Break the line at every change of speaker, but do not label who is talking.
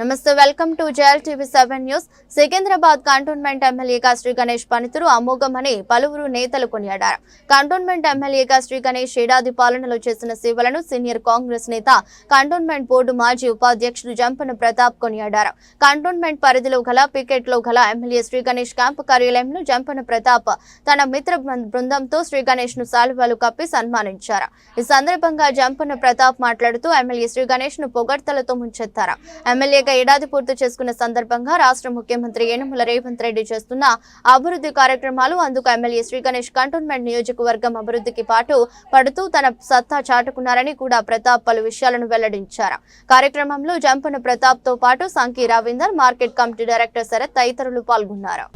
నమస్తే welcome to JL TV seven news. Secunderabad cantonment ఎమ్మెల్యేగా శ్రీ గణేష్ పనితీరు అమోఘమని పలువురు నేతలు కొనియాడారు. కంటోన్మెంట్ ఎమ్మెల్యేగా శ్రీ గణేష్ ఏడాది పాలనలో చేసిన సేవలను సీనియర్ కాంగ్రెస్ నేత కంటోన్మెంట్ బోర్డు మాజీ ఉపాధ్యక్షుడు జంపన ప్రతాప్ కొనియాడారు. కంటోన్మెంట్ పరిధిలో గల పికెట్లో గల ఎమ్మెల్యే శ్రీ గణేష్ క్యాంపు కార్యాలయంలో జంపన ప్రతాప్ తన మిత్ర బృందంతో శ్రీ గణేష్ను సాల్వాలు కప్పి సన్మానించారు. ఈ సందర్భంగా జంపన ప్రతాప్ మాట్లాడుతూ ఎమ్మెల్యే శ్రీ గణేష్ను పొగడ్తలతో ముంచెత్తారు. ఎమ్మెల్యేగా ఏడాది పూర్తి చేసుకున్న సందర్భంగా రాష్ట్ర ముఖ్యమంత్రి యనమల రేవంత్ రెడ్డి చేస్తున్న అభివృద్ధి కార్యక్రమాలు అందుకు ఎమ్మెల్యే శ్రీ గణేష్ కంటోన్మెంట్ నియోజకవర్గం అభివృద్ధికి పాటు పడుతూ తన సత్తా చాటుకున్నారని కూడా ప్రతాప్ పలు విషయాలను వెల్లడించారు. కార్యక్రమంలో జంపన ప్రతాప్తో పాటు Sanki Ravinder market committee director Sharath తదితరులు పాల్గొన్నారు.